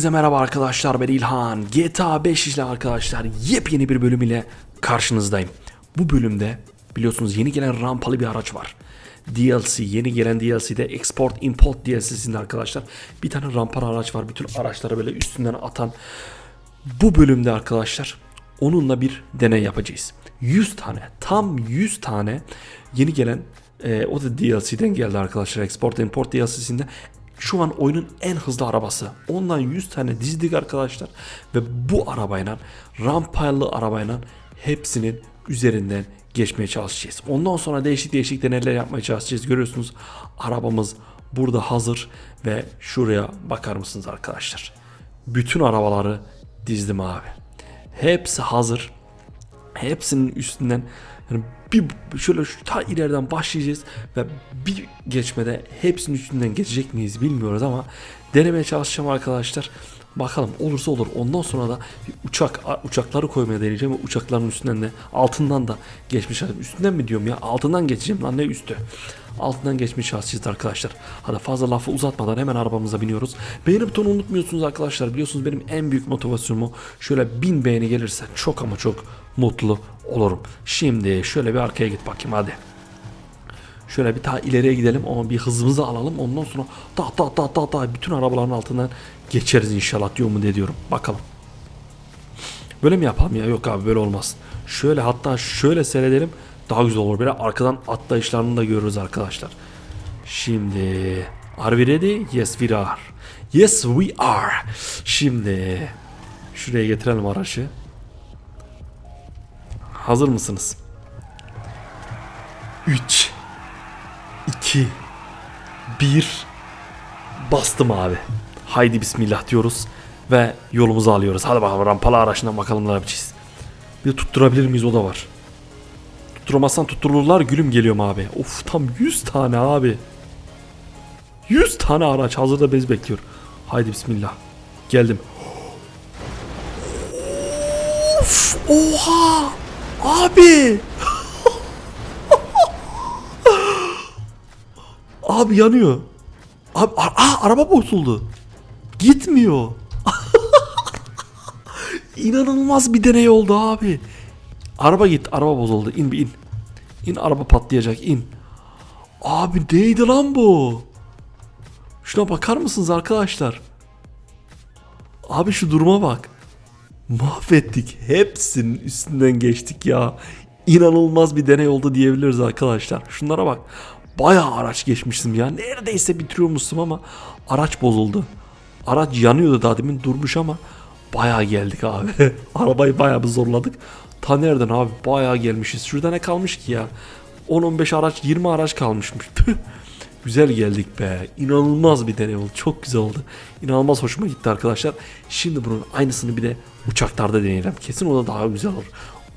Hepinize merhaba arkadaşlar ben İlhan. GTA 5 ile arkadaşlar yepyeni bir bölüm ile karşınızdayım. Bu bölümde biliyorsunuz yeni gelen rampalı bir araç var. DLC yeni gelen DLC'de Export Import DLC'sinde arkadaşlar bir tane rampalı araç var. Bütün araçları böyle üstünden atan bu bölümde arkadaşlar onunla bir deney yapacağız. 100 tane tam 100 tane yeni gelen e, o da DLC'den geldi arkadaşlar. Export Import DLC'sinde şu an oyunun en hızlı arabası. Ondan 100 tane dizdik arkadaşlar. Ve bu arabayla rampalı arabayla hepsinin üzerinden geçmeye çalışacağız. Ondan sonra değişik değişik deneyler yapmaya çalışacağız. Görüyorsunuz arabamız burada hazır ve şuraya bakar mısınız arkadaşlar? Bütün arabaları dizdim abi. Hepsi hazır. Hepsinin üstünden yani bir şöyle şu ta ileriden başlayacağız ve bir geçmede hepsinin üstünden geçecek miyiz bilmiyoruz ama denemeye çalışacağım arkadaşlar. Bakalım olursa olur. Ondan sonra da bir uçak uçakları koymaya deneyeceğim uçakların üstünden de altından da geçmiş. Üstünden mi diyorum ya? Altından geçeceğim lan ne üstü? Altından geçmiş çalışacağız arkadaşlar. Hadi fazla lafı uzatmadan hemen arabamıza biniyoruz. Beğeni butonu unutmuyorsunuz arkadaşlar. Biliyorsunuz benim en büyük motivasyonum o. Şöyle bin beğeni gelirse çok ama çok mutlu olurum. Şimdi şöyle bir arkaya git bakayım hadi. Şöyle bir daha ileriye gidelim ama bir hızımızı alalım. Ondan sonra ta ta ta ta ta bütün arabaların altından geçeriz inşallah diyor mu diyorum. Bakalım. Böyle mi yapalım ya? Yok abi böyle olmaz. Şöyle hatta şöyle seyredelim. Daha güzel olur. Böyle arkadan atlayışlarını da görürüz arkadaşlar. Şimdi Are we ready? Yes we are. Yes we are. Şimdi şuraya getirelim araçı. Hazır mısınız? 3 2 1 Bastım abi. Haydi bismillah diyoruz ve yolumuzu alıyoruz. Hadi bakalım rampalı araçından bakalım ne yapacağız. Bir de tutturabilir miyiz o da var. Tutturamazsan tuttururlar gülüm geliyorum abi. Of tam 100 tane abi. 100 tane araç hazırda bez bekliyor. Haydi bismillah. Geldim. Of oha abi. abi yanıyor. Abi a- aa, araba bozuldu. Gitmiyor. İnanılmaz bir deney oldu abi. Araba git, araba bozuldu. İn bir in. İn araba patlayacak, in. Abi neydi lan bu? Şuna bakar mısınız arkadaşlar? Abi şu duruma bak. Mahvettik. Hepsinin üstünden geçtik ya. İnanılmaz bir deney oldu diyebiliriz arkadaşlar. Şunlara bak. Bayağı araç geçmiştim ya. Neredeyse bitiriyormuşsun ama araç bozuldu. Araç yanıyordu daha demin durmuş ama bayağı geldik abi. Arabayı bayağı bir zorladık. Ta nereden abi bayağı gelmişiz. Şurada ne kalmış ki ya? 10-15 araç 20 araç kalmışmış. Güzel geldik be. İnanılmaz bir deney oldu. Çok güzel oldu. İnanılmaz hoşuma gitti arkadaşlar. Şimdi bunun aynısını bir de uçaklarda deneyelim. Kesin o da daha güzel olur.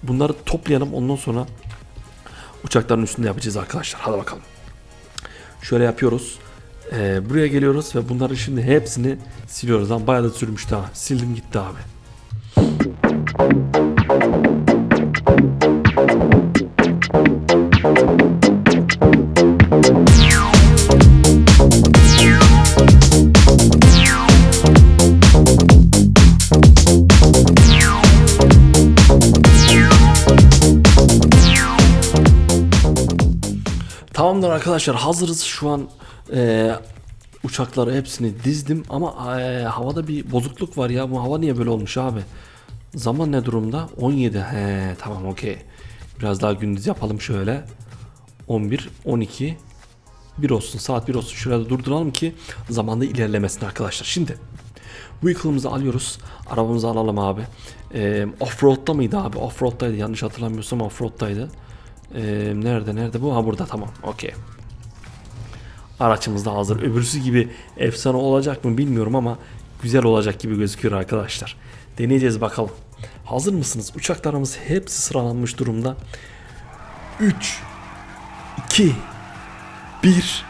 Bunları toplayalım ondan sonra uçakların üstünde yapacağız arkadaşlar. Hadi bakalım. Şöyle yapıyoruz. Ee, buraya geliyoruz ve bunları şimdi hepsini siliyoruz. Lan bayağı da sürmüş daha. Sildim gitti abi. Tamamdır arkadaşlar hazırız şu an e, uçakları hepsini dizdim ama e, havada bir bozukluk var ya bu hava niye böyle olmuş abi? Zaman ne durumda? 17 he tamam okey. Biraz daha gündüz yapalım şöyle. 11 12 1 olsun saat 1 olsun şurada durduralım ki zamanda ilerlemesin arkadaşlar. Şimdi Vehicle'ımızı alıyoruz. Arabamızı alalım abi. Ee, Offroad'da mıydı abi? Offroad'daydı yanlış hatırlamıyorsam offroad'daydı. Ee, nerede nerede bu? Ha burada tamam. Okey. Araçımız da hazır. Öbürsü gibi efsane olacak mı bilmiyorum ama güzel olacak gibi gözüküyor arkadaşlar. Deneyeceğiz bakalım. Hazır mısınız? Uçaklarımız hepsi sıralanmış durumda. 3 2 1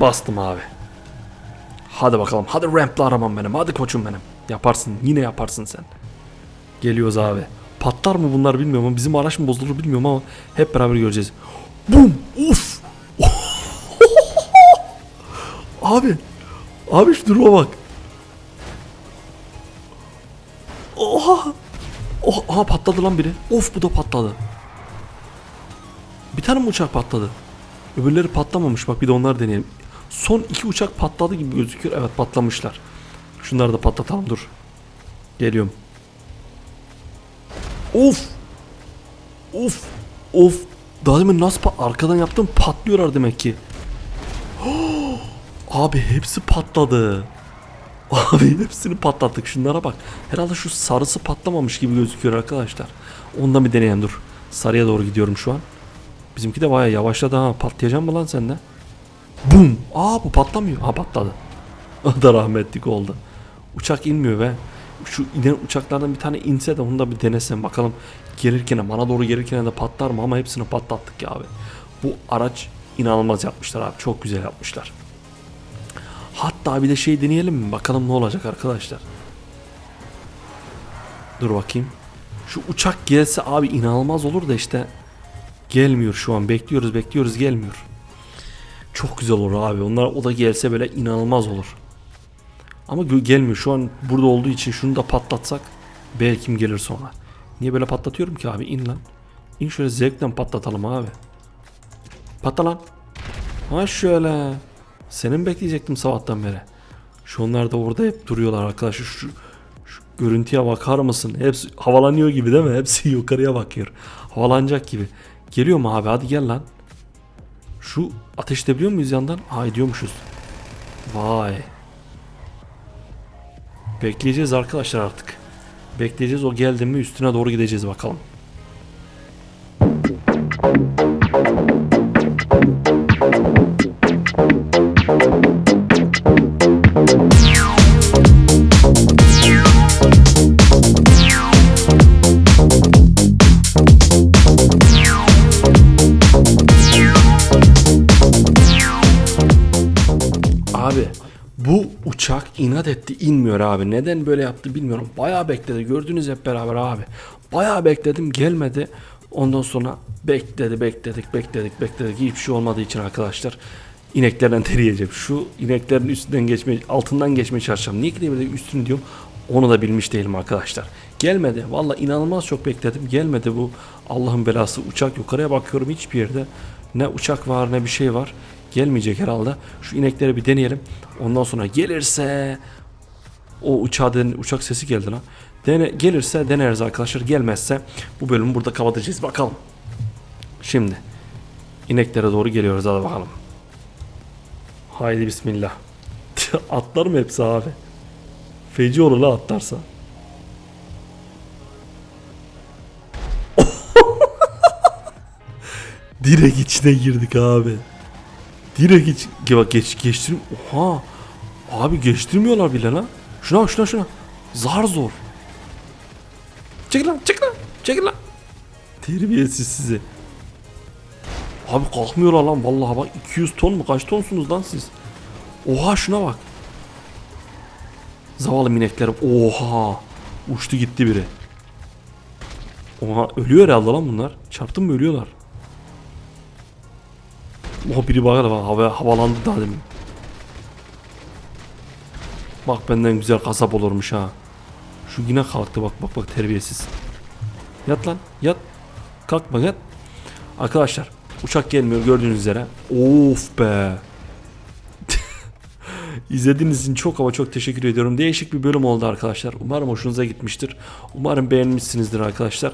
Bastım abi. Hadi bakalım. Hadi rampli arabam benim. Hadi koçum benim. Yaparsın. Yine yaparsın sen. Geliyoruz abi. Patlar mı bunlar bilmiyorum ama bizim araç mı bozulur bilmiyorum ama hep beraber göreceğiz. Bum! Uf! abi. Abi şu duruma bak. Oha! Oh, aha patladı lan biri. Of bu da patladı. Bir tane mi uçak patladı? Öbürleri patlamamış bak bir de onlar deneyelim. Son iki uçak patladı gibi gözüküyor. Evet patlamışlar. Şunları da patlatalım dur. Geliyorum. Of! Of! Of! Daha demin nasıl arkadan yaptım patlıyorlar demek ki. Abi hepsi patladı. Abi hepsini patlattık. Şunlara bak. Herhalde şu sarısı patlamamış gibi gözüküyor arkadaşlar. Ondan bir deneyelim dur. Sarıya doğru gidiyorum şu an. Bizimki de bayağı yavaşladı ha. Patlayacak mı lan sende? Bum. Aa bu patlamıyor. Ha patladı. O da rahmetlik oldu. Uçak inmiyor ve şu inen uçaklardan bir tane inse de onu da bir denesem bakalım gelirken bana doğru gelirken de patlar mı ama hepsini patlattık ya abi. Bu araç inanılmaz yapmışlar abi. Çok güzel yapmışlar. Hatta bir de şey deneyelim mi? Bakalım ne olacak arkadaşlar. Dur bakayım. Şu uçak gelse abi inanılmaz olur da işte gelmiyor şu an. Bekliyoruz bekliyoruz gelmiyor. Çok güzel olur abi. Onlar o da gelse böyle inanılmaz olur. Ama gelmiyor. Şu an burada olduğu için şunu da patlatsak belki gelir sonra. Niye böyle patlatıyorum ki abi? İn lan. İn şöyle zevkten patlatalım abi. Patla lan. Ha şöyle. Senin bekleyecektim sabahtan beri. Şu onlar da orada hep duruyorlar arkadaşlar. Şu, şu görüntüye bakar mısın? Hepsi havalanıyor gibi değil mi? Hepsi yukarıya bakıyor. Havalanacak gibi. Geliyor mu abi? Hadi gel lan. Şu ateş edebiliyor muyuz yandan? Ha ediyormuşuz. Vay. Bekleyeceğiz arkadaşlar artık. Bekleyeceğiz o geldi mi üstüne doğru gideceğiz bakalım. Uçak inat etti inmiyor abi. Neden böyle yaptı bilmiyorum. Bayağı bekledi. Gördünüz hep beraber abi. Bayağı bekledim gelmedi. Ondan sonra bekledi bekledik bekledik bekledik. Hiçbir şey olmadığı için arkadaşlar ineklerden teriyeceğim. Şu ineklerin üstünden geçme, altından geçmeye çalışacağım. Niye de üstünü diyorum. Onu da bilmiş değilim arkadaşlar. Gelmedi. Valla inanılmaz çok bekledim. Gelmedi bu Allah'ın belası uçak. Yukarıya bakıyorum hiçbir yerde. Ne uçak var ne bir şey var. Gelmeyecek herhalde. Şu inekleri bir deneyelim. Ondan sonra gelirse o uçağı den- uçak sesi geldi lan. Dene, gelirse deneriz arkadaşlar. Gelmezse bu bölümü burada kapatacağız. Bakalım. Şimdi ineklere doğru geliyoruz. Hadi bakalım. Haydi bismillah. Atlar mı hepsi abi? Feci olur la atlarsa. Direkt içine girdik abi. Direkt ge- bak geç, geçtirim. Oha. Abi geçtirmiyorlar bile lan. Şuna şuna şuna. Zar zor. Çekil lan çekil lan. Çekil lan. Terbiyesiz sizi. Abi kalkmıyorlar lan vallahi bak 200 ton mu kaç tonsunuz lan siz? Oha şuna bak. Zavallı mineklerim. Oha. Uçtu gitti biri. Oha ölüyor herhalde lan bunlar. Çarptın mı ölüyorlar. O biri bak bak hava, havalandı daha demin. Bak benden güzel kasap olurmuş ha. Şu yine kalktı bak bak bak terbiyesiz. Yat lan yat. Kalkma yat. Arkadaşlar uçak gelmiyor gördüğünüz üzere. Of be. İzlediğiniz için çok ama çok teşekkür ediyorum. Değişik bir bölüm oldu arkadaşlar. Umarım hoşunuza gitmiştir. Umarım beğenmişsinizdir arkadaşlar.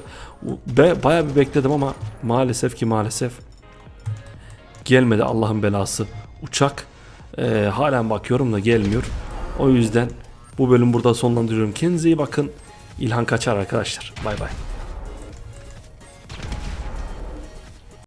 Be bayağı bir bekledim ama maalesef ki maalesef gelmedi Allah'ın belası. Uçak Ee, halen bakıyorum da gelmiyor. O yüzden bu bölüm burada sonlandırıyorum. Kendinize iyi bakın. İlhan Kaçar arkadaşlar. Bay bay.